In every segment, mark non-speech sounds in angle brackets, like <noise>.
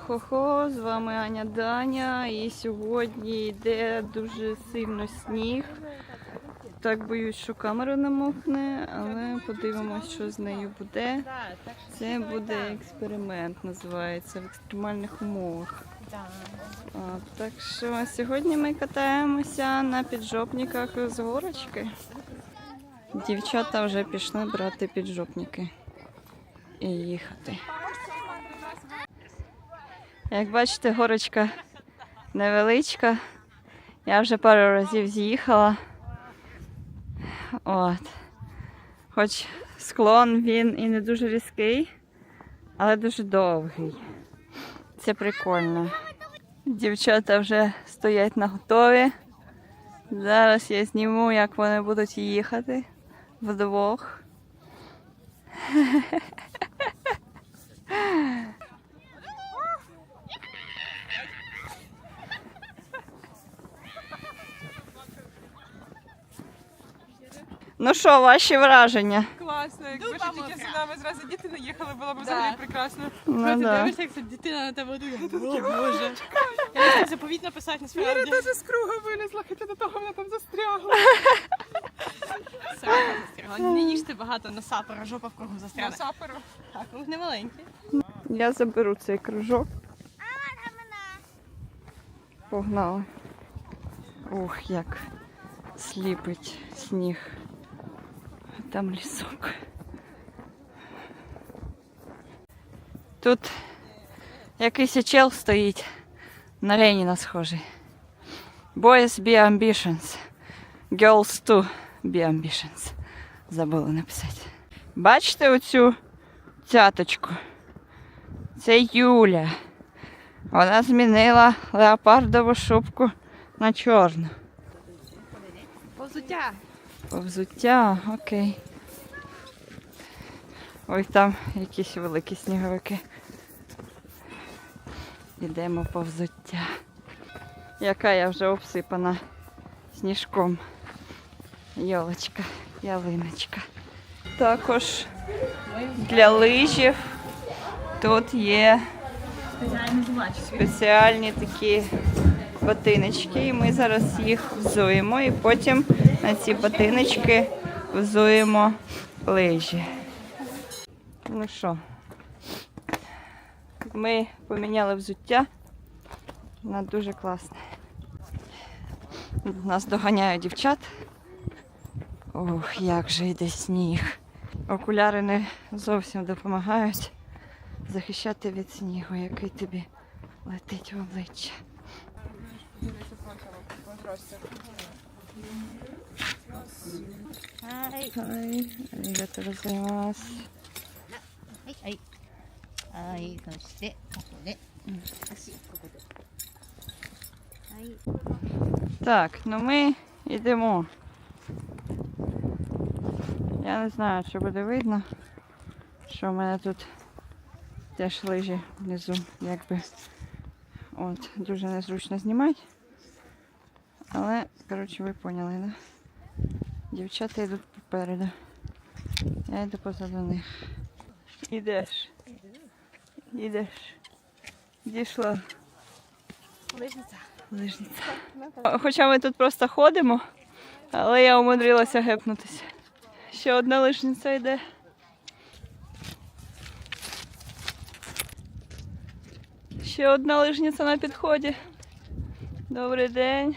Йо-хо-хо, з вами Аня Даня. І сьогодні йде дуже сильно сніг. Так боюсь, що камера намокне, але подивимось, що з нею буде. Це буде експеримент, називається в екстремальних умовах. А, так що сьогодні ми катаємося на піджопниках з горочки. Дівчата вже пішли брати піджопники і їхати. Як бачите, горочка невеличка. Я вже пару разів з'їхала. От. Хоч склон він і не дуже різкий, але дуже довгий. Це прикольно. Дівчата вже стоять на готові. Зараз я зніму, як вони будуть їхати вдвох. <laughs> Ну що, ваші враження? Класно, якби ще тільки з нами зразу діти не їхали, було б Да. взагалі прекрасно. Ну, Ти да. дивишся, як ця дитина на тебе дує. О, Боже. Я хотів заповіт написати Віра насправді. теж з круга вилізла, хоча до того вона там застрягла. Срака застрягла. Не їжте багато на сапора, жопа в кругу На застряне. саперу. Так, круг не маленький. Я заберу цей кружок. Погнали. Ух, як сліпить сніг. Там лісок. Тут якийсь чел стоїть. На Леніна схожий. Boys be ambitions. Girls too be ambitions. Забула написати. Бачите оцю цяточку? Це Юля. Вона змінила леопардову шубку на чорну. Повзуття. Повзуття, окей. Ой, там якісь великі сніговики. Йдемо по взуття. Яка я вже обсипана сніжком. Йолочка, ялиночка. Також для лижів тут є спеціальні такі ботиночки. І ми зараз їх взуємо і потім на ці ботиночки взуємо лижі. Ну що, ми поміняли взуття. Вона дуже класна. Нас доганяють дівчат. Ох, як же йде сніг. Окуляри не зовсім допомагають захищати від снігу, який тобі летить в обличчя. はい、 Хай, арігато гозаїмас.はい、はい、そしてここで、足ここで。はい、 Так, ну ми йдемо. Я не знаю, чи буде видно, що в мене тут теж лижі внизу, якби. От, дуже незручно знімати. Але, коротше, ви поняли, да? Дівчата йдуть попереду. Я йду позаду них. Ідеш. Ідеш. Дійшла. Лижниця. Лижниця. Хоча ми тут просто ходимо, але я умудрилася гепнутися. Ще одна лижниця йде. Ще одна лижниця на підході. Добрий день.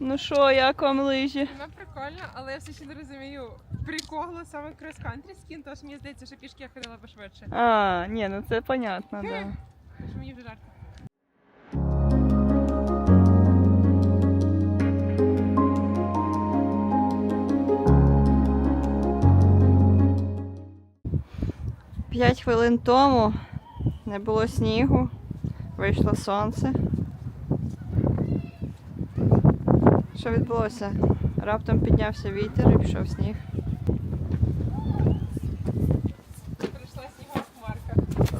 Ну що, як вам лижі? Вона прикольна, але я все ще не розумію приколу саме крос-кантрі скін, тож мені здається, що пішки я ходила би швидше. А, ні, ну це понятно, так. Да. Мені вже жарко. П'ять хвилин тому не було снігу, вийшло сонце. Що відбулося? Раптом піднявся вітер і пішов сніг.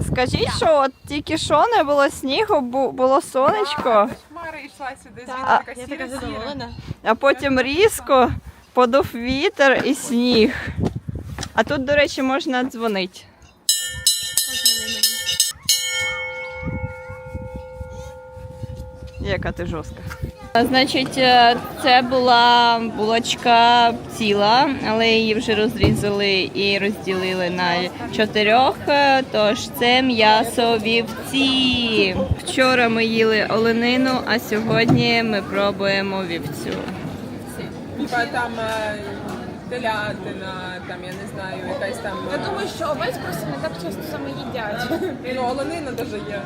Скажіть, що от тільки що не було снігу, бу- було сонечко, А, Хмара йшла сюди, звідти така я така сіра. задоволена. а потім різко подув вітер і сніг. А тут, до речі, можна дзвонити. Мені. Яка ти жорстка. Значить, е, це була булочка ціла, але її вже розрізали і розділили на чотирьох. е, Тож це м'ясо вівці. Вчора ми їли оленину, а сьогодні ми пробуємо вівцю. Типа там е, телятина, там я не знаю, якась там. Я думаю, що овець просто не так часто саме їдять. <laughs> Ну, оленина даже є.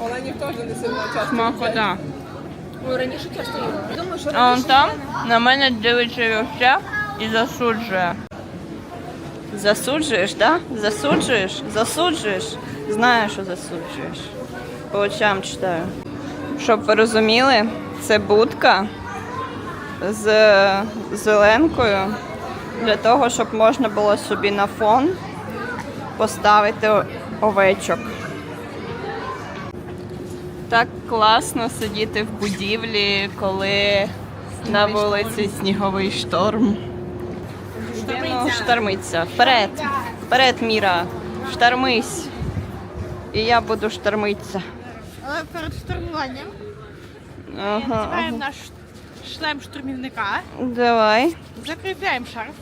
Оленів теж не сильно часто. Смакота. Раніше часто їла. Думаю, що А он раніше там на мене дивиться вівця і засуджує. Засуджуєш, так? Да? Засуджуєш? Засуджуєш? Знаю, що засуджуєш. По очам читаю. Щоб ви розуміли, це будка з зеленкою для того, щоб можна було собі на фон поставити овечок. Так класно сидіти в будівлі, коли на вулиці сніговий шторм. Ну, штормиться. Вперед! Вперед, Міра! Штормись! І я буду штормитися. Але перед штурмуванням Ага. збираємо наш шлем штурмівника, Давай, закріпляємо шарф.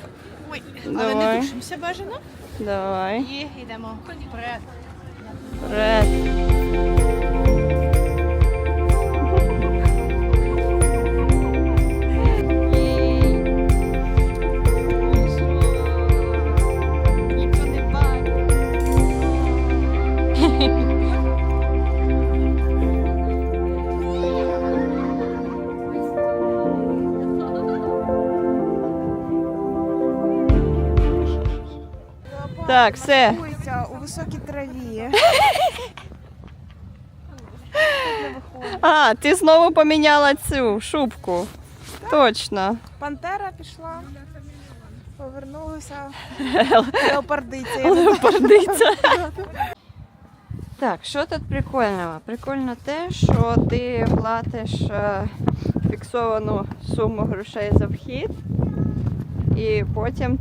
Ой, але Давай. не душимося бажано. давай. І йдемо вперед. Вперед. Так, все. у високій траві. А, ти знову поміняла цю шубку. Точно. Пантера пішла. Повернулася. <laughs> Леопардиця. Леопардиця. <laughs> Так, що тут прикольного? Прикольно те, що ти платиш е, фіксовану суму грошей за вхід, і потім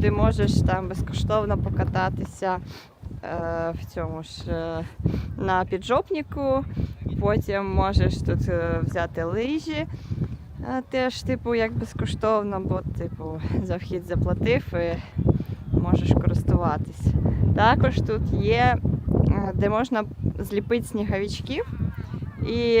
ти, можеш там безкоштовно покататися е, в цьому ж е, на піджопнику. Потім можеш тут е, взяти лижі. е, Теж, типу, як безкоштовно, бо типу за вхід заплатив і можеш користуватись. Також тут є, е, де можна зліпити сніговичків. І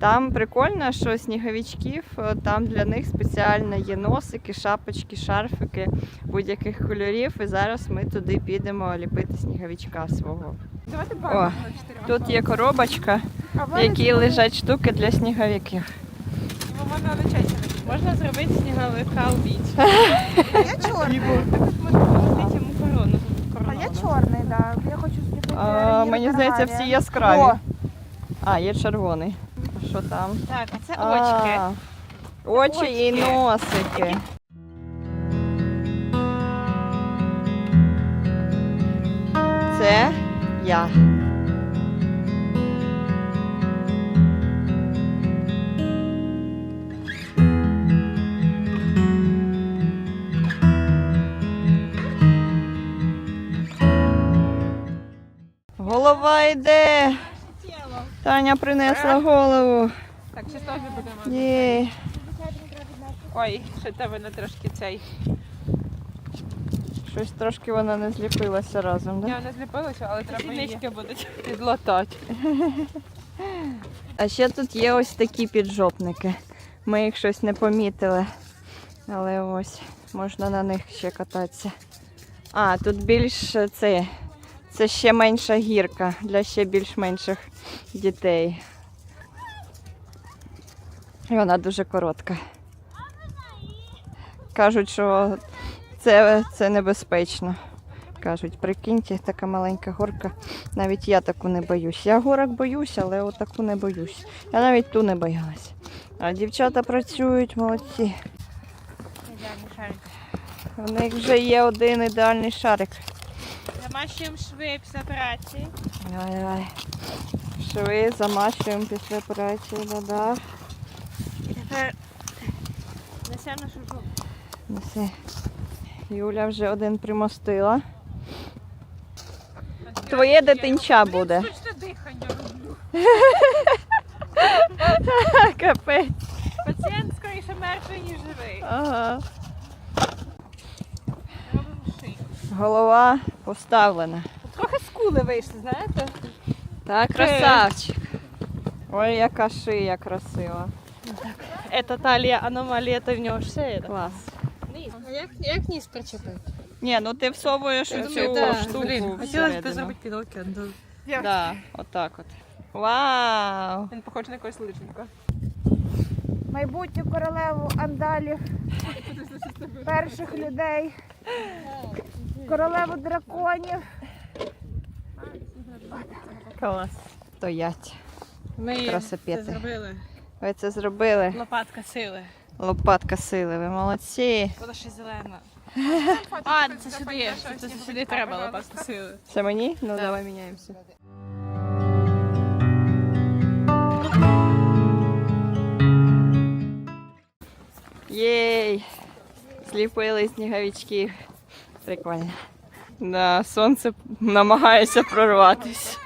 там прикольно, що сніговичків, е, там для них спеціально є носики, шапочки, шарфики будь-яких кольорів. І зараз ми туди підемо ліпити сніговичка свого. Давайте О. Тут є коробочка, в якій лежать штуки для сніговиків. Можна зробити сніговика убійцю. я чорний. А я чорний, так. Я хочу зліпити. Мені здається, всі яскраві. А, є червоний. Що там? Так, а це очки. А, Очі і носики. Це я. Голова йде. Таня принесла голову. Так, ще теж будемо. Єй. Ой, ще тебе не трошки цей. Щось трошки вона не зліпилася разом, да? Я не зліпилася, але треба її Сіднички будуть. підлатати. А ще тут є ось такі піджопники. Ми їх щось не помітили. Але ось можна на них ще кататися. А, тут більш е, це. Це ще менша гірка для ще більш менших дітей. І вона дуже коротка. Кажуть, що це, це небезпечно. Кажуть, прикиньте, така маленька горка. Навіть я таку не боюсь. Я горок боюсь, але отаку не боюсь. Я навіть ту не боялась. А дівчата працюють, молодці. У них вже є один ідеальний шарик. Замащуємо шви після операції. Давай. Шви замащуємо після операції, да-да. І тепер несемо нашу жопу. Неси. Юля вже один примостила. Твоє дитинча буде. Штучне дихання роблю. <laughs> Капець. Пацієнт скоріше мертвий, ніж живий. Ага. Голова поставлена. Трохи скули вийшли, знаєте? Так, красавчик. Ой, яка шия красива. Це талія аномалія, то в нього шея. Клас. А як, як ніс причепити? Ні, ну ти всовуєш у цю штуку Хотілося б зробити підоки. Да, отак от. Вау! Він похожий на якогось лижника. Майбутню королеву андалів, перших людей, королеву драконів. Клас. Стоять. Ми Красопети. це зробили. Ви це зробили. Лопатка сили. Лопатка сили, ви молодці. Вона ще зелена. <laughs> А, це сюди. Це сюди треба лопатка сили. Це мені? Ну давай міняємося. Єй! Зліпили сніговичків. Прикольно. Да, сонце намагається прорватися.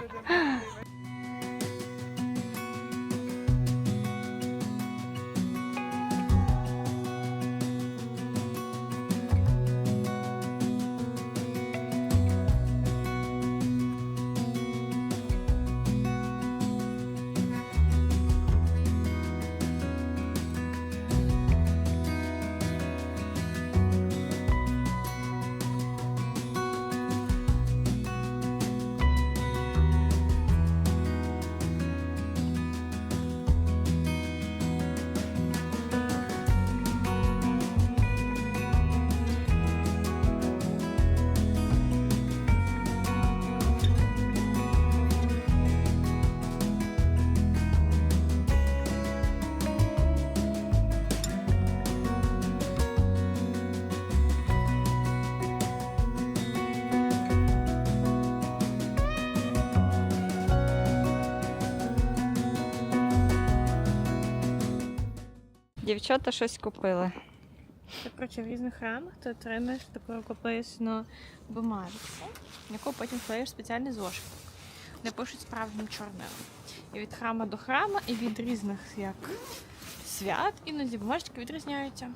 Дівчата щось купили. Ти, коротше, в різних храмах ти отримаєш таку рукописну бумажку, яку потім клеїш спеціальний зошит. Де пишуть справжнім чорнилом. І від храма до храма, і від різних як свят, іноді бумажки відрізняються.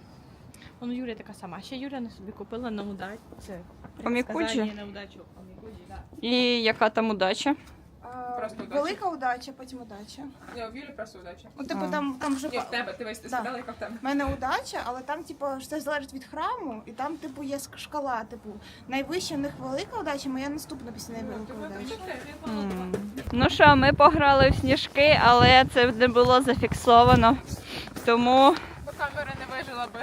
Вон Юля така сама. Ще Юля на собі купила на удачу. Це Омікуджі? на удачу. Омікуджі, да. І яка там удача? Просто удача. велика удача, потім удача. Ні, у Вілі просто удача. Ну, типу, А. там, там вже Ні, в тебе, ти весь ти Да. сказала, яка в тебе. в мене удача, але там, типу, все залежить від храму, і там, типу, є ск- шкала. Типу, найвища в них велика удача, моя наступна після найвеликої удачі. М. Ну що, ми пограли в сніжки, але це не було зафіксовано. Тому Бо камера не вижила би.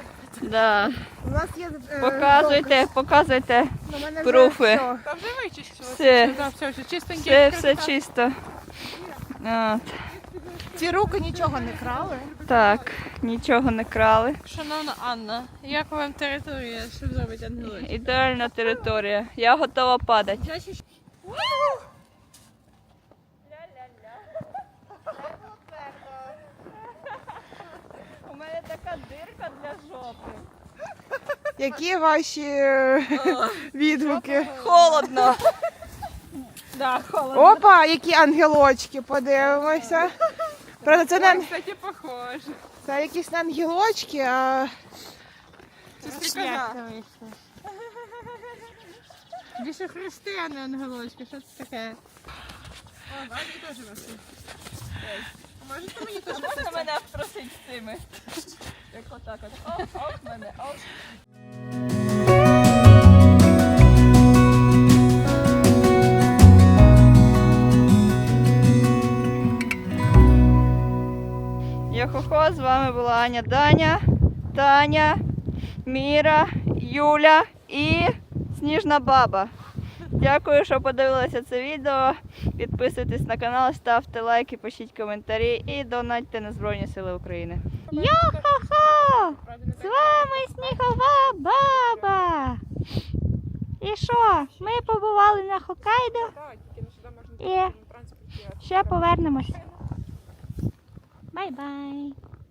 да, У нас є е, показуйте, показуйте. Ну, мене вже пруфи. все. Та вже вичистила. Все. Все, все чистеньке. Все, чисто. От. Ці руки нічого не крали. Так, нічого не крали. Шановна Анна, як вам територія, щоб зробити ангелочок? Ідеальна територія. Я готова падати. <laughs> У мене така дирка для жопи. Які ваші е, <laughs> відгуки? Холодно. <laughs> Да, холодно. Опа, які ангелочки, подивимося. Правда, це не кстати, похоже. це якісь не ангелочки, а Це стрікоза. Більше хрести, а не ангелочки. Що це таке? О, Ваня теж носить. Можете мені теж Можна мене втрусити з цими? Як отак от. Оп, оп, мене, оп. Йо-хо-хо, з вами була Аня Даня, Таня, Міра, Юля і Сніжна Баба. Дякую, що подивилися це відео. Підписуйтесь на канал, ставте лайки, пишіть коментарі і донатьте на Збройні Сили України. Йо-хо-хо! З вами Снігова Баба! І що? Ми побували на Хоккайдо і ще повернемось. 拜拜。